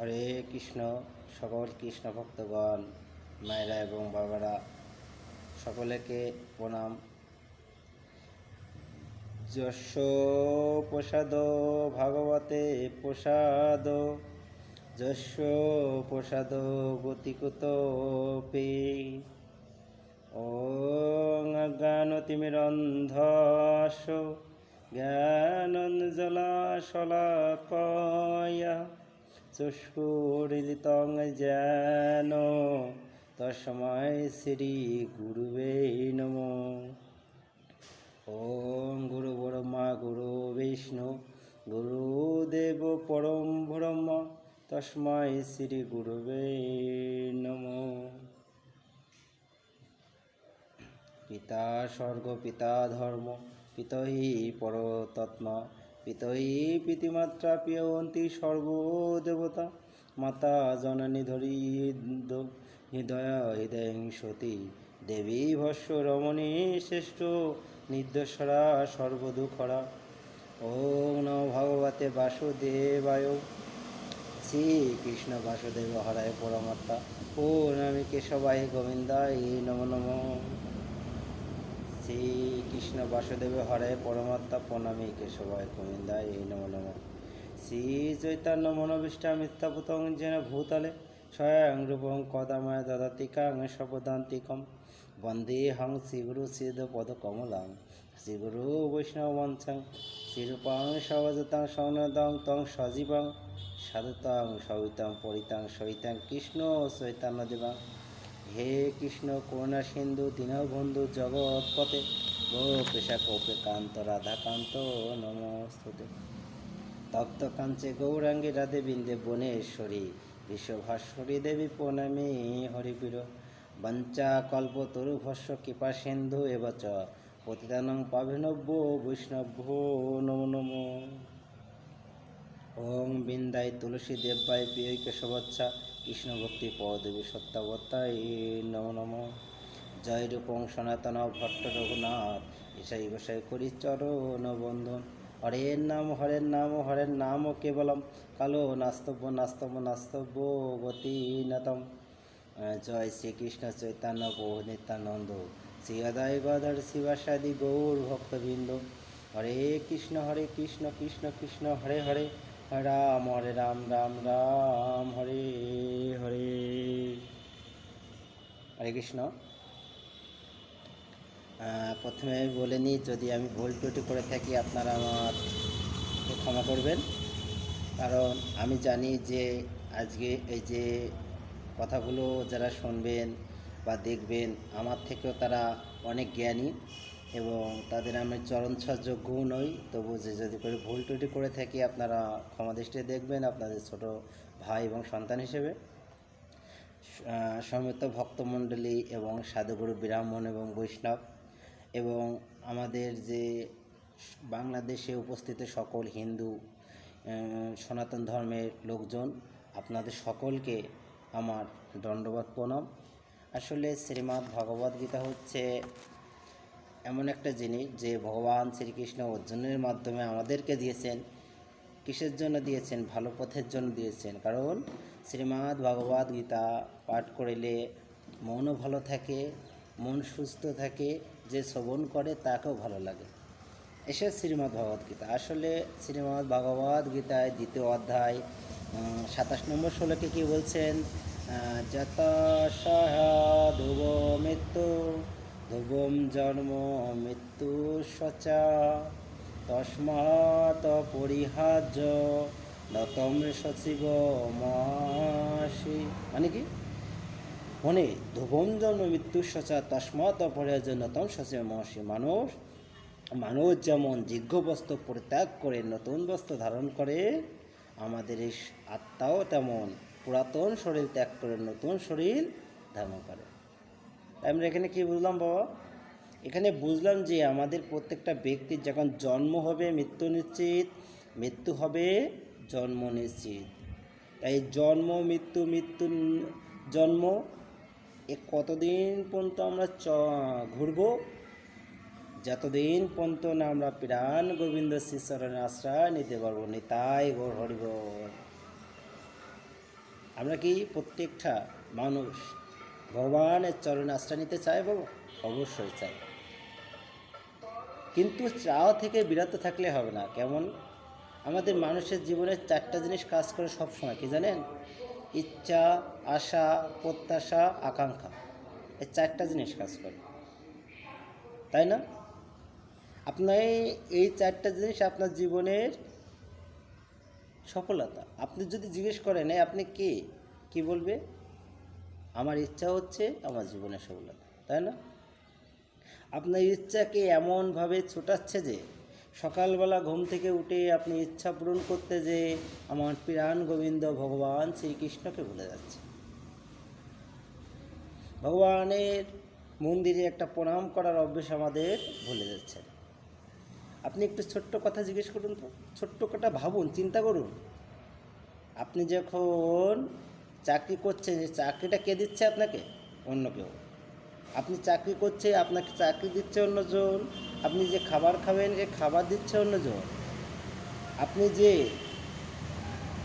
হরে কৃষ্ণ, সকল কৃষ্ণ ভক্তগণ, মায়েরা এবং বাবারা, সকলেকে প্রণাম। যশ প্রসাদ ভাগবতে প্রসাদ, যশ প্রসাদ গতিকুত পে। ওং অজ্ঞানতিমিরন্ধস জ্ঞানঞ্জলাশলাকয়া চক্ষুরিলিতং যেন তস্মৈ শ্রী গুরুবে নম। ওম গুরু ব্রহ্মা, গুরু বিষ্ণু গুরুদেব পরম ব্রহ্ম তস্মৈ শ্রী গুরুবে নম। পিতা স্বর্গ, পিতা ধর্ম পিতই পরতত্ম পিতই পিতিমাত্রা পিয়ন্তি সর্বদেবতা। মাতা জননী ধরি হৃদয় হৃদয় সতী। দেবী ভস্য রমণী শ্রেষ্ঠ, নির্দোষরা সর্বদুঃখরা। ওম নমো ভগবতে বাসুদেবায়। শ্রীকৃষ্ণ বাসুদেব হরায় পরমাত্মা। ও নামী কেশবাই গোবিন্দায় নম নম। শ্রীকৃষ্ণ বাসুদেব হরে পরমাত্মা প্রণামী কেশবায় গোবিন্দায় এই নম নম। শ্রী চৈতন্য মনোবিষ্টা মিথ্যাপুতং যেন ভূতলে, স্বয়ং রূপং কদাময় দদাতিকাং সপদান্তিকম বন্দে হং শ্রীগুরু শ্রীদ পদ কমলাং শ্রীগুরু বৈষ্ণব মঞ্চং শ্রীরূপাং সবজতাং সৌনদং তং সজীবং, সাধুতাং সবিতাং পরিতাং সহিতাং কৃষ্ণ চৈতন্য দেবাং হে কৃষ্ণ করুণা সিন্ধু, দীনবন্ধু জগৎপতে গোপেশা কৌপেকান্ত রাধাকান্ত নমস্তুতে। তপ্ত কাঞ্চে গৌরাঙ্গী রাধে বিন্দে বনেশ্বরী বিশ্বভাস্বরী দেবী প্রণামী হরিবীর বঞ্চা কল্প তরুভস্য কৃপা সিন্ধু এবচ পতিতানং পাভিনব্য বৈষ্ণব্য নমো নমো। ওং বিন্দায় তুলসী দেব্যায় প্রিয় কেশবচ্ছা। কৃষ্ণ ভক্তি পদেবী সত্যাবত্তায় নম নম। জয় রূপং সনাতন ভট্ট রঘুনাথ ঈশাই গোসাই করি চরণ বন্ধন। হরের নাম হরের নাম হরের নাম কেবলম। কালো নাস্তব্য নাস্তব্য নাস্তব্য গতি নতম জয় শ্রীকৃষ্ণ চৈতন্য প্রভু নিত্যানন্দ। শ্রী গদর শিবাসাদি গৌর ভক্তবৃন্দ। হরে কৃষ্ণ হরে কৃষ্ণ কৃষ্ণ কৃষ্ণ, হরে হরে। রাম, হরে রাম রাম রাম, হরে হরে। হরে কৃষ্ণ। প্রথমে আমি বলে নিই যদি আমি ভুল টুটি করে থাকি, আপনারা আমার ক্ষমা করবেন। কারণ আমি জানি যে আজকে এই যে কথাগুলো যারা শুনবেন বা দেখবেন, আমার থেকেও তারা অনেক জ্ঞানী। এবং তাদের আমি চরণ যোগ্যও নই। তবু যে যদি করে ভুল ত্রুটি করে থাকি আপনারা ক্ষমা দৃষ্টিতে দেখবেন আপনাদের ছোট ভাই এবং সন্তান হিসেবে। আহ, সমবেত ভক্তমণ্ডলী এবং সাধুগুরু ব্রাহ্মণ এবং বৈষ্ণব এবং আমাদের যে বাংলাদেশে উপস্থিত সকল হিন্দু সনাতন ধর্মের লোকজন আপনাদের সকলকে আমার দণ্ডবাদ প্রণাম। আসলে শ্রীমদ্ ভগবদ্গীতা হচ্ছে এমন একটা জিনিস যে ভগবান শ্রীকৃষ্ণ অর্জুনের মাধ্যমে আমাদেরকে দিয়েছেন, কিসের জন্য দিয়েছেন? ভালো পথের জন্য দিয়েছেন। কারণ শ্রীমদ্ ভগবদ গীতা পাঠ করিলে মনও ভালো থাকে, মন সুস্থ থাকে, যে শ্রবণ করে তাকেও ভালো লাগে। এসে শ্রীমদ্ ভগবদ গীতা। আসলে শ্রীমদ্ ভগবদ গীতায় দ্বিতীয় অধ্যায় সাতাশ নম্বর ষোলোকে কি বলছেন? যত সহ ধ্রুব মৃত্যু ধ্রুবম জন্ম মৃত্যু সচা। তস্মাৎ পরিহার্য নতম সচিব মাসি মানে কি? মনে ধ্রুবম জন্ম মৃত্যু সচা, তস্মাৎ অপরিহার্য, নতম সচিব মহর্ষি মানুষ মানুষ যেমন যোগ্য বস্ত্র পরিত্যাগ করে, নতুন বস্ত্র ধারণ করে, আমাদের এই আত্মাও তেমন পুরাতন শরীর ত্যাগ করে, নতুন শরীর ধারণ করে। আমরা এখানে কি বুঝলাম বাবা? এখানে বুঝলাম যে আমাদের প্রত্যেকটা ব্যক্তির যখন জন্ম হবে মৃত্যু নিশ্চিত, মৃত্যু হবে জন্ম নিশ্চিত। তাই জন্ম, মৃত্যু মৃত্যু, জন্ম, এ কতদিন পর্যন্ত আমরা চ, ঘুরবো? যতদিন পর্যন্ত না আমরা প্রাণ গোবিন্দ শ্রীচরণের আশ্রয় নিতে পারব নিতাই গৌর হরিব আমরা কি প্রত্যেকটা মানুষ ভগবানের চরণে আশ্রয় নিতে চায় বাবু? অবশ্যই চাই কিন্তু চাওয়া থেকে বিরত থাকলে হবে না। কেমন? আমাদের মানুষের জীবনে চারটা জিনিস কাজ করে সব সময় কি জানেন? ইচ্ছা, আশা, প্রত্যাশা, আকাঙ্ক্ষা, এই চারটা জিনিস কাজ করে। তাই না? আপনার এই চারটা জিনিস আপনার জীবনের সফলতা। আপনি যদি জিজ্ঞেস করেন আপনি কে? কি বলবে? আমার ইচ্ছা হচ্ছে আমার জীবনের সফলতা, তাই না? আপনার ইচ্ছাকে এমনভাবে ছোটাচ্ছে যে, সকালবেলা ঘুম থেকে উঠে আপনি ইচ্ছা পূরণ করতে যে, আমার প্রাণ গোবিন্দ ভগবান শ্রীকৃষ্ণকে ভুলে যাচ্ছে ভগবানের মন্দিরে একটা প্রণাম করার অভ্যেস আমাদের ভুলে যাচ্ছে আপনি একটু ছোট্ট কথা জিজ্ঞেস করুন তো। ছোট্ট কথা ভাবুন, চিন্তা করুন। আপনি যখন চাকরি করছেন যে চাকরিটা কে দিচ্ছে আপনাকে? অন্য কেউ। আপনি চাকরি করছে, আপনাকে চাকরি দিচ্ছে অন্যজন আপনি যে খাবার খাবেন যে খাবার দিচ্ছে অন্যজন আপনি যে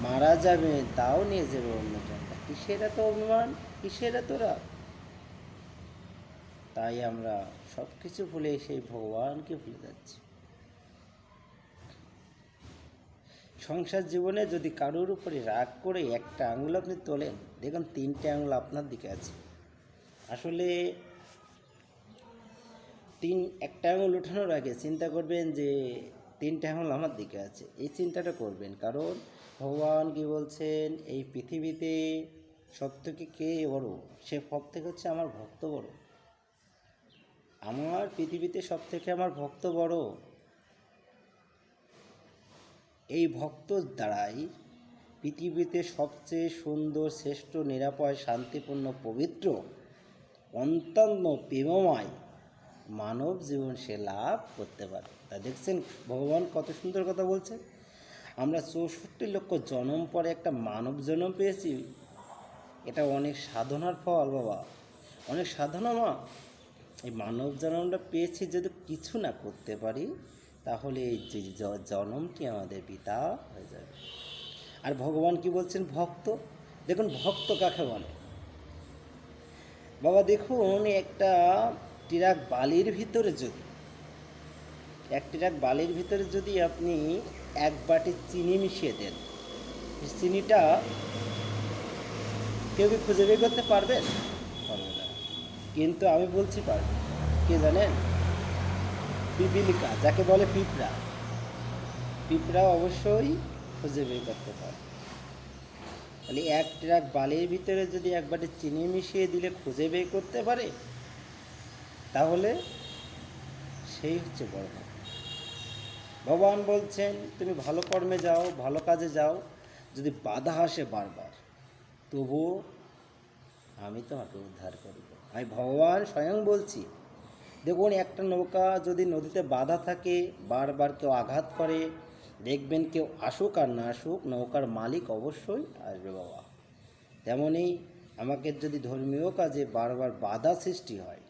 মারা যাবেন, তাও নিয়ে যাবে অন্যজন কিসের এত অভিমান? কিসের এত রাগ? তাই আমরা সব কিছু ভুলে সেই ভগবানকে ভুলে যাচ্ছি। সংসার জীবনে যদি কারোর উপরে রাগ করে একটা আঙুল আপনি তোলেন, দেখুন তিনটে আঙুল আপনার দিকে আছে। আসলে তিন, একটা আঙুল ওঠানোর আগে চিন্তা করবেন যে তিনটে আঙুল আমার দিকে আছে। এই চিন্তাটা করবেন, কারণ ভগবান কি বলছেন, এই পৃথিবীতে সব থেকে কে বড়? সে সব থেকে হচ্ছে আমার ভক্ত বড়। আমার পৃথিবীতে সব থেকে আমার ভক্ত বড়? এই ভক্ত দ্বারাই পৃথিবীতে সবচেয়ে সুন্দর, শ্রেষ্ঠ, নিরাপয়, শান্তিপূর্ণ, পবিত্র, অত্যন্ত প্রেমময় মানব জীবন সে লাভ করতে পারে। তা দেখছেন ভগবান কত সুন্দর কথা বলছে আমরা চৌষট্টি লক্ষ জন্ম পরে একটা মানব জন্ম পেয়েছি। এটা অনেক সাধনার ফল বাবা। অনেক সাধনা মা। এই মানব জন্মটা পেয়েছি যদি কিছু না করতে পারি তাহলে এই যে জন্মটি আমাদের পিতা হয়ে যাবে। আর ভগবান কি বলছেন? ভক্ত। দেখুন, ভক্ত কাকে বলে? বাবা, দেখুন, একটা টিরাক বালির ভিতরে যদি, এক টিরাক বালির ভিতরে যদি আপনি এক বাটি চিনি মিশিয়ে দেন চিনিটা কেউ কি খুঁজে বের করতে পারবেন পারবে না। কিন্তু আমি বলছি পারবে। কে জানেন? পিপিলিকা, যাকে বলে পিঁপড়া। পিঁপড়া অবশ্যই খুঁজে বের করতে পারে। তাহলে এক ট্রাক বালির ভিতরে যদি একবারে চিনি মিশিয়ে দিলে খুঁজে বের করতে পারে, তাহলে সেই হচ্ছে বড়। ভগবান বলছেন, তুমি ভালো কর্মে যাও, ভালো কাজে যাও। যদি বাধা আসে বারবার, তবুও আমি তোমাকে উদ্ধার করব। আমি ভগবান স্বয়ং বলছি দেখুন, একটা নৌকা যদি নদীতে বাধা থাকে, বারবার কেউ আঘাত করে, দেখবেন কেউ আসুক আর না আসুক, নৌকার মালিক অবশ্যই আসবে বাবা। তেমনই আমাকে যদি ধর্মীয় কাজে বারবার বাধা সৃষ্টি হয়,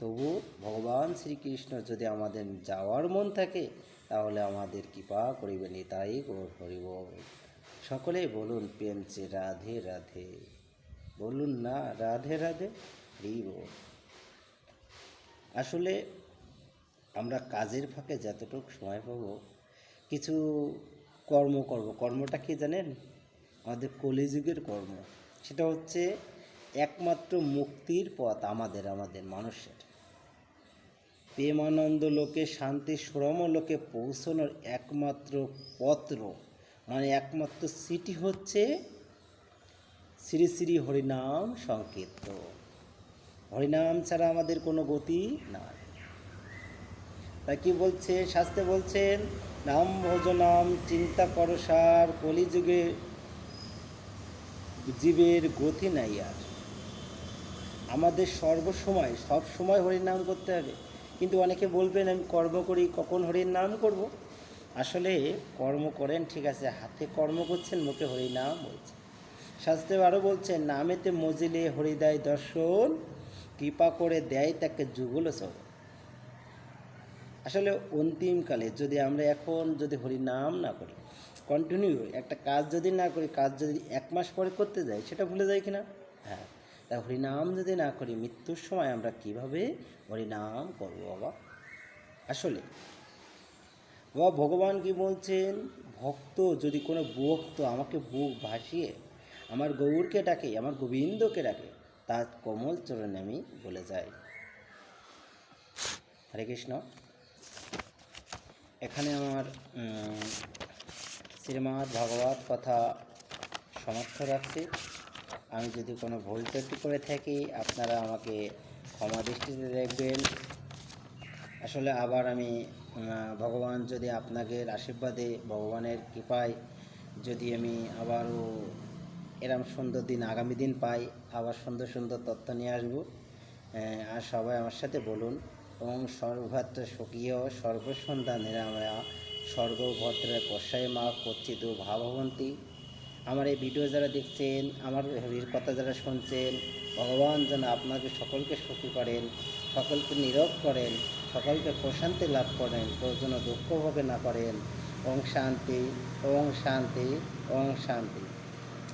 তবু ভগবান শ্রীকৃষ্ণ যদি আমাদের যাওয়ার মন থাকে, তাহলে আমাদের কৃপা করিবেন তাই গৌর হরিব সকলেই বলুন প্রেমছে রাধে রাধে। বলুন না, রাধে রাধে হরিব আসলে আমরা কাজের ফাঁকে যতটুকু সময় পাবো, কিছু কর্ম করব। কর্মটা কি জানেন? আমাদের কলিযুগের কর্ম। সেটা হচ্ছে একমাত্র মুক্তির পথ আমাদের আমাদের মানুষের। প্রেমানন্দ লোকে, শান্তি শ্রম লোকে পৌঁছানোর একমাত্র পত্র মানে একমাত্র সিটি হচ্ছে শ্রী শ্রী হরিনাম সংকীর্ত হরিনাম ছাড়া আমাদের কোনো গতি নাই। তা কি বলছে? শাস্ত্রে বলছেন, নাম ভোজনাম চিন্তা করসার কলিযুগে জীবের গতি নাই আর। আমাদের সর্বসময় সব সময় হরির নাম করতে হবে। কিন্তু অনেকে বলবেন, আমি কর্ম করি, কখন হরির নাম করব? আসলে কর্ম করেন, ঠিক আছে, হাতে কর্ম করছেন, মুখে হরির নাম বলছেন। শাস্ত্রে আরও বলছেন, নামেতে মজিলে হরিদায় দর্শন কৃপা করে দেয় তাকে যুগল সব। আসলে অন্তিমকালে যদি আমরা এখন যদি হরি নাম না করি কন্টিনিউ একটা কাজ যদি না করি, কাজ যদি এক মাস পরে করতে যাই, সেটা ভুলে যাই কিনা? হ্যাঁ তা হরিনাম যদি না করি, মৃত্যুর সময় আমরা কীভাবে হরিনাম করব বাবা? আসলে, বাবা ভগবান কি বলছেন? ভক্ত যদি কোনো ভক্ত আমাকে বুক ভাসিয়ে, আমার গৌরকে ডাকে, আমার গোবিন্দকে ডাকে তার কোমল চরণে আমি বলে যাই। হরে কৃষ্ণ। এখানে আমার উম, ভগবত কথা সমর্থ রাখছি। আমি যদি কোনো ভুল ত্রুটি করে থাকি আপনারা আমাকে ক্ষমা দৃষ্টিতে দেখবেন। আসলে আবার আমি ভগবান যদি আপনাদের আশীর্বাদে ভগবানের কৃপায় যদি আমি আবারও এরম সুন্দর দিন আগামী দিন পাই আবার সুন্দর সুন্দর তথ্য নিয়ে আসব। আর সবাই আমার সাথে বলুন এবং সর্বভাত্র স্বকীয় সর্বসন্ধ্যা নিরাময়া স্বর্গভদ্রে পশ্চায় মা কচ্ছিত ভাববন্তী। আমার এই ভিডিও যারা দেখছেন, আমার হরির কথা যারা শুনছেন, ভগবান যেন আপনাকে সকলকে সুখী করেন, সকলকে নীরব করেন, সকলকে প্রশান্তি লাভ করেন, কেউ যেন দুঃখ ভোগে না করেন। ওং শান্তি ওং শান্তি ওং শান্তি।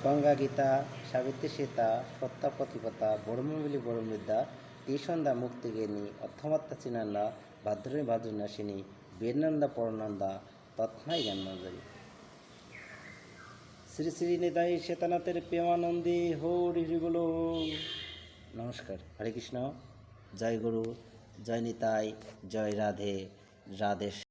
গঙ্গা গীতা সাবিত্রী সীতা, সত্তা প্রতিপতা ব্রহ্মবিলি ব্রহ্মবিদ্যা ত্রিসন্ধ্যা মুক্তিগিনী, অর্থমাত্রা চিনান্দা ভাদ্রী ভাদ্রনাশিনী বীরনন্দা পরনন্দা তৎমাই জ্ঞানমঞ্জরি। শ্রী শ্রী নিতাই শ্বেতানাথের প্রেমানন্দী হরি হরি বলো। নমস্কার, হরে কৃষ্ণ। জয় গুরু, জয় নিতাই, জয় রাধে রাধে